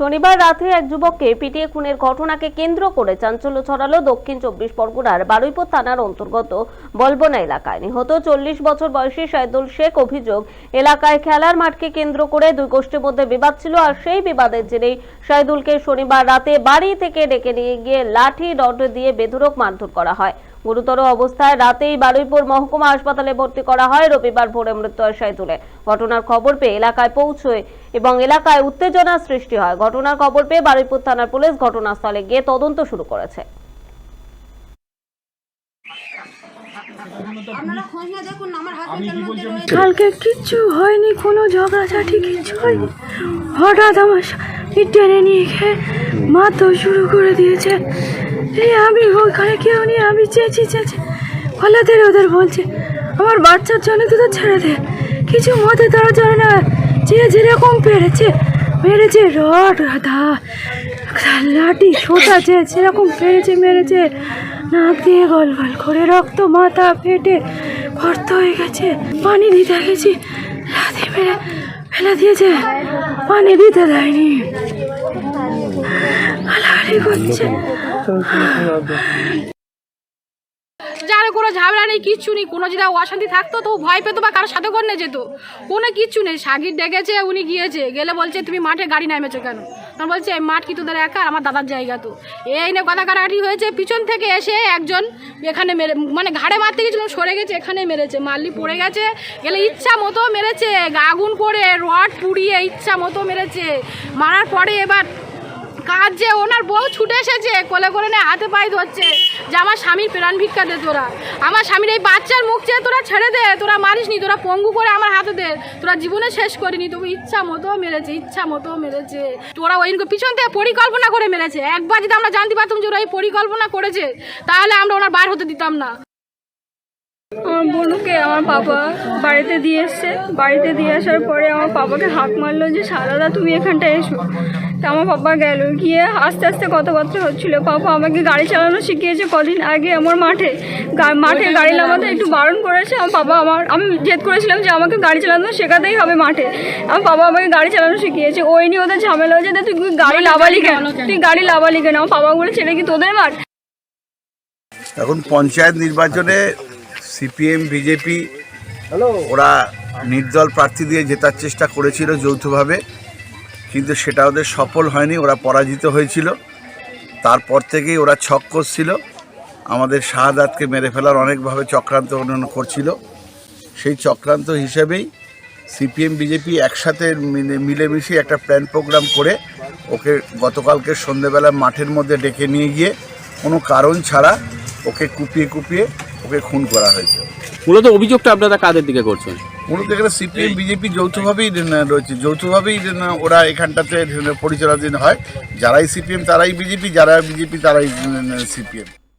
শনিবার রাতে এক যুবককে পিটিয়ে খুনের ঘটনাকে কেন্দ্র করে চাঞ্চল্য ছড়ালো দক্ষিণ চব্বিশ পরগনার বারুইপুর থানার অন্তর্গত বলবনা এলাকায়। নিহত চল্লিশ বছর বয়সী সাইদুল শেখ অভিযোগ, এলাকায় খেলার মাঠকে কেন্দ্র করে দুই গোষ্ঠীর মধ্যে বিবাদ ছিল আর সেই বিবাদের জেরেই সাইদুলকে শনিবার রাতে বাড়ি থেকে ডেকে নিয়ে গিয়ে লাঠি, রড দিয়ে বেধরক মারধর করা হয়। গুরুতর অবস্থায় রাতেই বারুইপুর মহকুমা হাসপাতালে ভর্তি করা হয়। রবিবার ভোরে মৃত্যু হয় সাইদুলে ঘটনার খবর পেয়ে এলাকায় পৌঁছয় এবং এলাকায় উত্তেজনা সৃষ্টি হয়। ঘটনার খবর পেয়ে বারুইপুর থানার পুলিশ ঘটনাস্থলে গিয়ে তদন্ত শুরু করেছে। কালকে কিচ্ছু হয়নি কোনো ঝগড়াঝাটি কিচ্ছু হয়নি। হঠাৎ আমার টেনে নিয়ে মারধর শুরু করে দিয়েছে। এই আমি ওখানে কেউ নেই, আমি চেয়েছি চেয়েছি। ফলাদের ওদের বলছে, আমার বাচ্চার জন্য তো ছেড়ে দে। কিছু মতে তারা জানে না, যে যেরকম পেরেছে, মেরেছে রড দা লাঠি সোটাছে সেরকম পেরেছে, মেরেছে। নাক দিয়ে গল গল করে রক্ত মাথা ফেটে ভর্ত হয়ে গেছে। পানি দিতে গেছি লাথি মেরে ফেলে দিয়েছে। পানি দিতে দেয়নি। কোনো ঝামেলা নেই, কিচ্ছু নেই। কোনো যদি অশান্তি থাকতো, তো ভয় পেতো বা সাথে যেত। কোনো কিচ্ছু নেই। ডেকেছে, উনি গিয়েছে। গেলে বলছে, তুমি মাঠে গাড়ি কেন? বলছে মাঠ কি তোদের একা? আমার দাদার জায়গা তো। কথা হয়েছে। পিছন থেকে এসে একজন এখানে মেরে মানে ঘাড়ে মারতে গেছিল, সরে গেছে, এখানে মেরেছে। মারলি পড়ে গেছে, গেলে ইচ্ছা মতো মেরেছে। আগুন করে, রড পুড়িয়ে ইচ্ছা মতো মেরেছে। মারার পরে এবার যে ওনার বউ ছুটে এসেছে, কোলে করে নিয়ে হাতে পায়ে ধরছে, যে আমার স্বামীর প্রাণ ভিক্ষা দে তোরা। আমার স্বামীর এই বাচ্চার মুখ চেয়ে তোরা ছেড়ে দে, তোরা মারিস নি, তোরা পঙ্গু করে আমার হাতে দে, তোরা জীবনে শেষ করিনি তবু ইচ্ছা মতো মেরেছে, ইচ্ছা মতো মেরেছে। তোরা ওই পিছন থেকে পরিকল্পনা করে মেরেছে। একবার যদি আমরা জানতে পারতাম যে ওরা এই পরিকল্পনা করেছে, তাহলে আমরা ওনার বার হতে দিতাম না। আমার বোনকে আমার পাপা বাড়িতে দিয়ে এসছে। বাড়িতে দিয়ে আসার পরে আমার পাপাকে হাঁক মারলো যে সারাদা তুমি এখানটায় এসো। তা আমার পাপা গেল। গিয়ে আস্তে আস্তে কথাবার্তা হচ্ছিল। পাপা আমাকে গাড়ি চালানো শিখিয়েছে কদিন আগে আমার মাঠে। গা- মাঠে গাড়ি নামাতে একটু বারণ করেছে। আমার বাবা আমার আমি জেদ করেছিলাম যে আমাকে গাড়ি চালানো শেখাতেই হবে মাঠে। আমার বাবা আমাকে গাড়ি চালানো শিখিয়েছে। ওই নিয়ে ওদের ঝামেলা হয়েছে তুই গাড়ি লাভালি কেন? তুই গাড়ি লাভালি কেন? আমার বাবা বলে ছেলে কি তোদের মাঠ? এখন পঞ্চায়েত নির্বাচনে সিপিএম বিজেপি ওরা নির্দল প্রার্থী দিয়ে জেতার চেষ্টা করেছিল যৌথভাবে। কিন্তু সেটা ওদের সফল হয়নি, ওরা পরাজিত হয়েছিল। তারপর থেকেই ওরা ছক করছিল। আমাদের শাহাদাতকে মেরে ফেলার অনেকভাবে চক্রান্ত করছিল। সেই চক্রান্ত হিসেবেই সিপিএম, বিজেপি একসাথে মিলে- মিলেমিশে একটা প্ল্যান প্রোগ্রাম করে ওকে গতকালকে সন্ধেবেলা মাঠের মধ্যে ডেকে নিয়ে গিয়ে কোনো কারণ ছাড়া ওকে কুপিয়ে কুপিয়ে ওকে খুন করা হয়েছে। মূলত অভিযোগটা আপনারা কাদের দিকে করছেন? মূলত এখানে সিপিএম বিজেপি যৌথভাবেই রয়েছে। যৌথভাবেই ওরা এখানটাতে পরিচালনাধীন হয়। যারাই সিপিএম তারাই বিজেপি যারা বিজেপি তারাই সিপিএম।